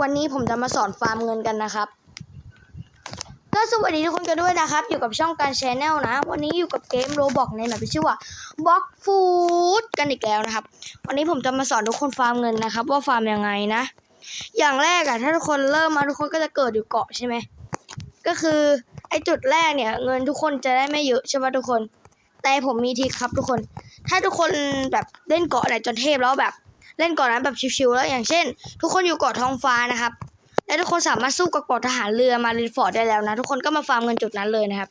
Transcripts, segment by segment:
วันนี้ผมจะมาสอนฟาร์มเงินกันนะครับ ก็สวัสดีทุกคนกันด้วยนะครับ อยู่กับช่องการแชนแนลนะ วันนี้อยู่กับเกมโรบอกในแบบที่ชื่อว่าบล็อกฟูดกันอีกแล้วนะครับ วันนี้ผมจะมาสอนทุกคนฟาร์มเงินนะครับ ว่าฟาร์มยังไงนะ อย่างแรกอะถ้าทุกคนเริ่มมาทุกคนก็จะเกิดอยู่เกาะใช่ไหมก็คือไอจุดแรกเนี่ย เงินทุกคนจะได้ไม่เยอะใช่ไหมทุกคน แต่ผมมีทริคครับทุกคน ถ้าทุกคนแบบเล่นเกาะไหนจนเทพแล้วแบบ เล่นเกาะนั้นแบบชิวๆแล้วอย่างเช่น ทุกคนอยู่เกาะท้องฟ้านะครับ และทุกคนสามารถสู้กับเกาะทหารเรือมารินฟอร์ดได้แล้วนะ ทุกคนก็มาฟาร์มเงินจุดนั้นเลยนะครับ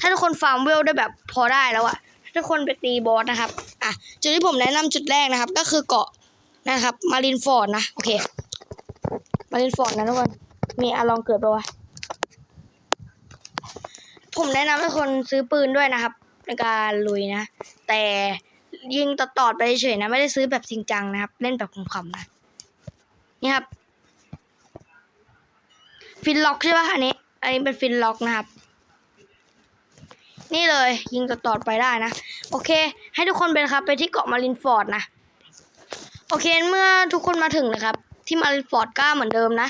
ถ้าทุกคนฟาร์มเวลได้แบบพอได้แล้วอะทุกคนไปตีบอสนะครับอะจุดที่ผมแนะนำจุดแรกนะครับ ก็คือเกาะนะครับ มารินฟอร์ดนะโอเค มารินฟอร์ดนะทุกคนมีอาลองเกิดปะวะผมแนะนำให้คนซื้อปืนด้วยนะครับในการลุยนะ แต่ ยิงต่อๆไปเฉยนะไม่ได้ซื้อแบบจริงจังนะครับ เล่นแบบขำๆนะนี่ครับ ฟินล็อกใช่ปะอันนี้ อันนี้เป็นฟินล็อกนะครับ นี่เลยยิงต่อๆไปได้นะ โอเค ให้ทุกคนไปนครับ ไปที่เกาะมารินฟอร์ดนะ โอเคเมื่อทุกคนมาถึงนะครับ ที่มารินฟอร์ดก็เหมือนเดิมนะ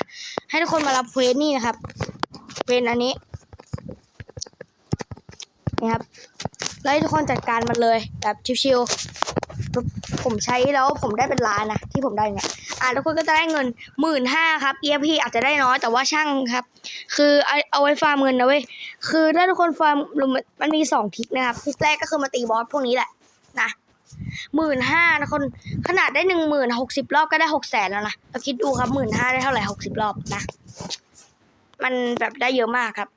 ให้ทุกคนมารับเควสนี่นะครับเป็นอันนี้นี่ครับ แล้วทุกคนจัดการมันเลย แบบชิวๆผมใช้แล้วผมได้เป็นล้านนะที่ผมได้เนี่ยอ่าทุกคนก็จะได้เงินหมื่นห้าครับ EFP อาจจะได้น้อยแต่ว่าช่างครับ คือเอาเอาไว้ฟาร์มเงินนะเว้ยคือถ้าทุกคนฟาร์มมันมีสองทิกนะครับทิกแรกก็คือมาตีบอสพวกนี้แหละนะหมื่นห้านะคนขนาดได้หนึ่งหมื่นหกสิบรอบก็ได้หกแสนแล้วนะเราคิดดูครับหมื่นห้าได้เท่าไหร่หกสิบรอบนะ มันแบบได้เยอะมากครับ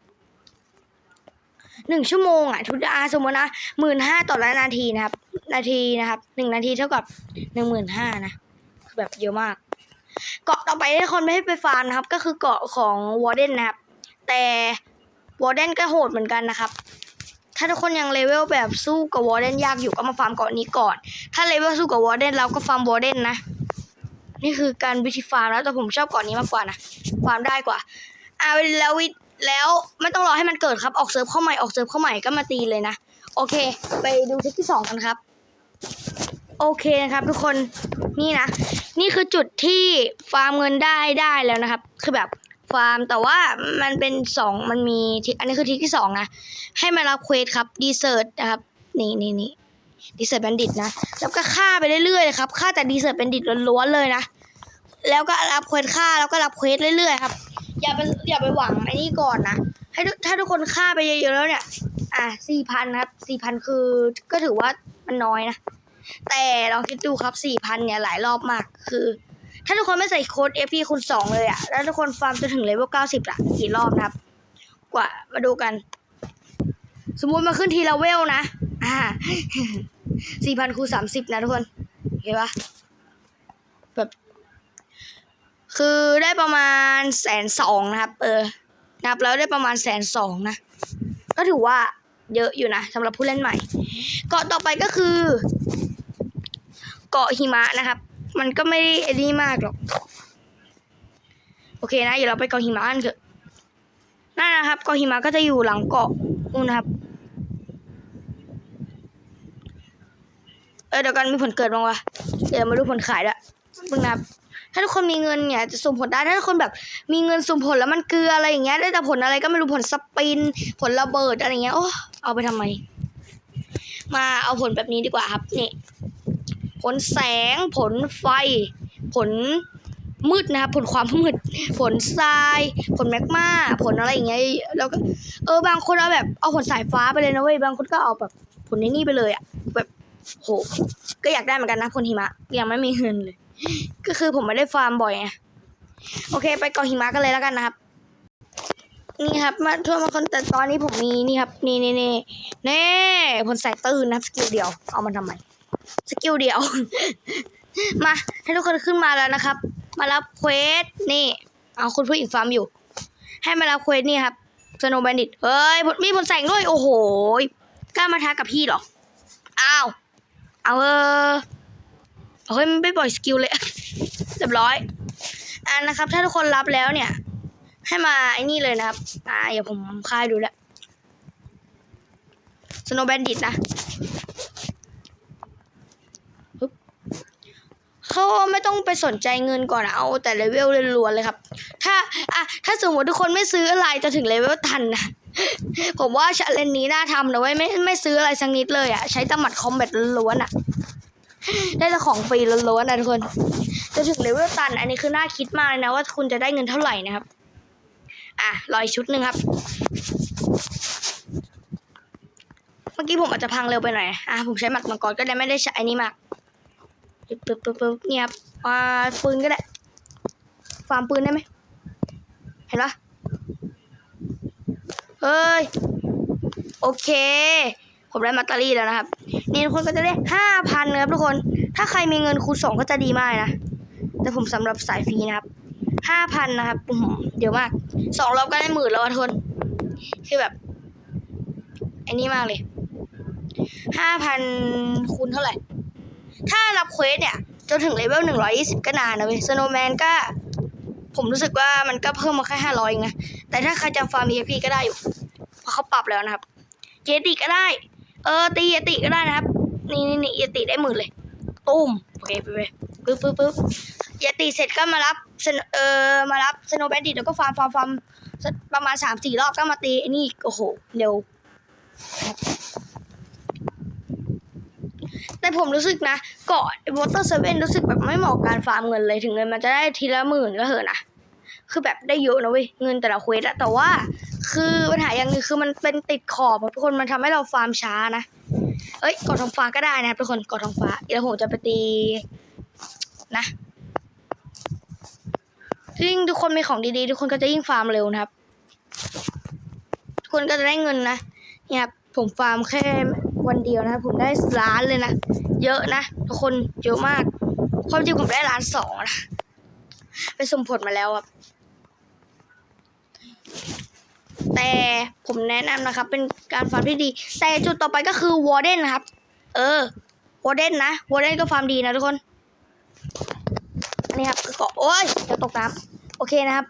หนึ่งชั่วโมงอะทุกอาสมมตินะหมื่นห้าต่อละนาทีนะครับ นาทีนะครับหนึ่งนาทีเท่ากับหนึ่งหมื่นห้านะคือแบบเยอะมาก เกาะต่อไปที่คนไม่ให้ไปฟาร์มนะครับ ก็คือเกาะของวอร์เดนนะครับ แต่วอร์เดนก็โหดเหมือนกันนะครับ ถ้าทุกคนยังเลเวลแบบสู้กับวอร์เดนยากอยู่ก็มาฟาร์มเกาะนี้ก่อน ถ้าเลเวลสู้กับวอร์เดนแล้วก็ฟาร์มวอร์เดนนะนี่คือการวิธีฟาร์มแล้วแต่ผมชอบเกาะนี้มากกว่านะฟาร์มได้กว่าอ่าแล้ววิ แล้วไม่ต้องรอให้มันเกิดครับออกเซิร์ฟเข้าใหม่ออกเซิร์ฟเข้าใหม่ก็มาตีเลยนะโอเค ไปดูทริคที่สองกันครับ โอเคนะครับทุกคนนี่นะ นี่คือจุดที่ฟาร์มเงินได้ได้แล้วนะครับ คือแบบฟาร์มแต่ว่ามันเป็นสองมันมีทิอันนี้คือทริคที่สองนะ ให้มารับเควสครับดีเซอร์ตนะครับนี่นี่นี่ดีเซอร์ตแบนดิตนะ แล้วก็ฆ่าไปเรื่อยๆเลยครับฆ่าแต่ดีเซอร์ตแบนดิตล้วนๆเลยนะ แล้วก็รับเควสฆ่าแล้วก็รับเควสเรื่อยๆครับ อย่าไปอย่าไปหวังไอ้นี่ก่อนนะให้ถ้าทุกคนฆ่าไปเยอะๆแล้วเนี่ย อะสี่พันครับสี่พันคือก็ถือว่ามันน้อยนะ แต่ลองคิดดูครับสี่พันเนี่ยหลายรอบมากคือ ถ้าทุกคนไม่ใส่โค้ด FP คูณสองเลยอะแล้วทุกคนฟาร์มจนถึงเลเวลเก้าสิบอะกี่รอบนะครับ กว่ามาดูกัน สมมุติมาขึ้นทีละเวลนะ อ่าสี่พันคูณสามสิบนะทุกคนเห็นปะแบบ คือได้ประมาณแสนสองนะครับ เออ นับแล้วได้ประมาณแสนสองนะ ก็ถือว่าเยอะอยู่นะสำหรับผู้เล่นใหม่ เกาะต่อไปก็คือ เกาะหิมะนะครับ มันก็ไม่ได้ไอ้นี่มากหรอก โอเคนะเดี๋ยวเราไปเกาะหิมะกันเถอะนั่นนะครับ เกาะหิมะก็จะอยู่หลังเกาะนู่นนะครับ เออเดี๋ยวกันมีผลเกิดบ้างวะเดี๋ยวมาดูผลขายด้วยมึงนับ ถ้าทุกคนมีเงินเนี่ยจะสุ่มผลได้ ถ้าทุกคนแบบมีเงินสุ่มผลแล้วมันเกลืออะไรอย่างเงี้ย ได้แต่ผลอะไรก็ไม่รู้ผลสปิน ผลระเบิดอะไรเงี้ย โอ้เอาไปทำไม มาเอาผลแบบนี้ดีกว่าครับนี่ผลแสง ผลไฟ ผลมืดนะครับผลความมืด ผลทราย ผลแมกมาผลอะไรอย่างเงี้ย แล้วก็เออบางคนเอาแบบเอาผลสายฟ้าไปเลยนะเว้ย บางคนก็เอาแบบผลในนี่ไปเลยอะแบบโห ก็อยากได้เหมือนกันนะผลหิมะยังไม่มีเงินเลย ก็คือผมไม่ได้ฟาร์มบ่อยไงโอเค ไปเกาะหิมะกันเลยแล้วกันนะครับ นี่ครับ มาทั่วมาคนแต่ตอนนี้ผมมีนี่ครับ นี่นี่นี่นี่ผลสายตื่นนะสกิลเดียว เอามันทำไมสกิลเดียว มาให้ทุกคนขึ้นมาแล้วนะครับ มารับเควสนี่ เอาคุณผู้หญิงฟาร์มอยู่ ให้มารับเควสนี่ครับสโนว์แบนดิตเอ้ยมีผลแสงด้วย โอ้โหกล้ามาท้ากับพี่หรอ อ้าว เอาเออ เฮ้ยมันไม่ปล่อยสกิลเลย เรียบร้อยอ่านะครับ ถ้าทุกคนรับแล้วเนี่ย ให้มาไอ้นี่เลยนะครับ อ่าอย่าผมค่ายดูแลวสโนว์แบนดิตนะเขาไม่ต้องไปสนใจเงินก่อนอะเอาแต่เลเวลล้วนเลยครับ ถ้าอะถ้าสมมติทุกคนไม่ซื้ออะไรจะถึงเลเวลทันนะผมว่าชาเลนนี้น่าทำนะเว้ยไม่ไม่ซื้ออะไรสักนิดเลยอะใช้แตหมัดคอมแบทล้วนๆอะ ได้แต่ของฟรีล้วนๆนะทุกคน จะถึงเลเวลตัน อันนี้คือน่าคิดมากเลยนะว่าคุณจะได้เงินเท่าไหร่นะครับ อะรออีกชุดหนึ่งครับ เมื่อกี้ผมอาจจะพังเร็วไปหน่อย อะผมใช้หมัดมังกรก็ได้ไม่ได้ใช้อันนี้มากปึ๊บปึ๊บปึ๊บปึ๊บเนี่ยครับอ่าปืนก็ได้ ฟาร์มปืนได้ไหม เห็นปะเฮ้ย โอเค ผมได้มัตเตอรี่แล้วนะครับ นี่ทุกคนก็จะได้ห้าพันนะครับทุกคน ถ้าใครมีเงินคูณสองก็จะดีมากนะ แต่ผมสำหรับสายฟรีนะครับห้าพันนะครับเดี๋ยวมากสองรอบก็ได้หมื่นแล้วทุกคน คือแบบอันนี้มากเลยห้าพันคูณเท่าไหร่ ถ้ารับเควสเนี่ยจนถึงเลเวลหนึ่งร้อยี่สิบก็นานนะเว้ยสโนแมนก็ ผมรู้สึกว่ามันก็เพิ่มมาแค่ห้าร้อยเองนะ แต่ถ้าใครจะฟาร์ม EXP ก็ได้อยู่ เพราะเขาปรับแล้วนะครับ เจติก็ได้ เออตีเยติก็ได้นะครับ นี่นี่นี่เยติได้หมื่นเลยตุ้มโอเคไปไปปึ๊บปึ๊บปึ๊บเยติเสร็จก็มารับสนเออมารับสโนแบนดิแล้วก็ฟาร์มฟาร์มฟาร์มประมาณสามสี่รอบก็มาตีนี่โอ้โหเร็วแต่ผมรู้สึกนะเกาะวอเตอร์เซเว่นรู้สึกแบบไม่เหมาะการฟาร์มเงินเลยถึงเงินมันจะได้ทีละหมื่นก็เถอะนะ คือแบบได้เยอะนะเว้ยเงินแต่ละเควสอะแต่ว่า คือปัญหาอย่างนึงคือมันเป็นติดขอบอะทุกคนมันทำให้เราฟาร์มช้านะเอ้ยกอดทองฟ้าก็ได้นะครับทุกคนกอดทองฟ้าเดี๋ยวผมจะไปตีนะยิ่งทุกคนมีของดีๆ ทุกคนก็จะยิ่งฟาร์มเร็วนะครับ ทุกคนก็จะได้เงินนะเนี่ยครับผมฟาร์มแค่วันเดียวนะผมได้ล้านเลยนะเยอะนะทุกคนเยอะมากความจริงผมได้ล้านสองนะไปสมผลมาแล้วครับ แต่ผมแนะนำนะครับ เป็นการฟาร์มที่ดี แต่จุดต่อไปก็คือวอร์เดนนะครับ เออวอร์เดนนะวอร์เดนก็ฟาร์มดีนะทุกคนนี่ครับคือเกาะโอ้ยเดี๋ยวตกน้ำโอเคนะครับ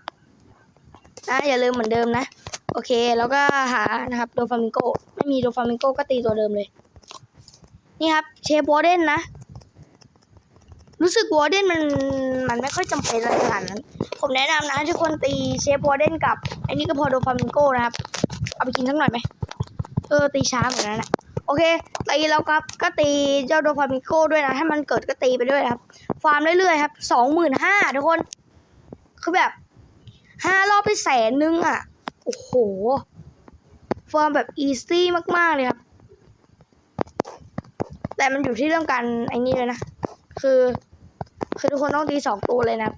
นะอย่าลืมเหมือนเดิมนะ โอเคแล้วก็หานะครับโดฟามิงโกไม่มีโดฟามิงโกก็ตีตัวเดิมเลย นี่ครับเชฟวอร์เดนนะ รู้สึกวอร์เดนมันมันไม่ค่อยจำเป็นอะไรขนาดนั้น ผมแนะนำนะทุกคนตีเชฟวอร์เดนกับ อ้นี่ก็พอโดฟามิงโก้นะครับ เอาไปกินสักหน่อยไหมเออตีช้าเหมือนนั้นแหละโอเคตีแล้วครับก็ตีเจ้าโดฟามิงโก้ด้วยนะให้มันเกิดก็ตีไปด้วยครับ ฟาร์มเรื่อยๆครับสองหมื่นห้าทุกคน คือแบบห้ารอบไปแสนนึงอะ โอ้โหฟาร์มแบบอีซี่มากๆเลยครับ แต่มันอยู่ที่เรื่องการไอ้นี่เลยนะ คือ คือทุกคนต้องตีสองตัวเลยนะครับ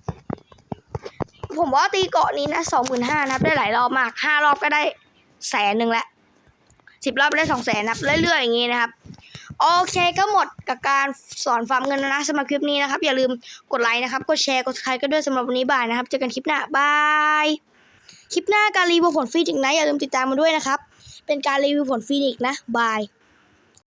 ผมว่าตีเกาะนี้นะสองหมื่นห้านับได้หลายรอบมากห้ารอบก็ได้แสนหนึ่งล้วสิบรอบได้สองแสนนับเรื่อยๆอย่างนี้นะครับ โอเคก็หมดกับการสอนฟาร์มเงินนะสำหรับคลิปนี้นะครับ อย่าลืมกดไลค์นะครับ กดแชร์กดใครก็ด้วยสำหรับวันนี้บายนะครับ เจอกันคลิปหน้าบายคลิปหน้าการรีวิวผลฟรีอีกนะอย่าลืมติดตามมาด้วยนะครับ เป็นการรีวิวผลฟรีอีกนะบาย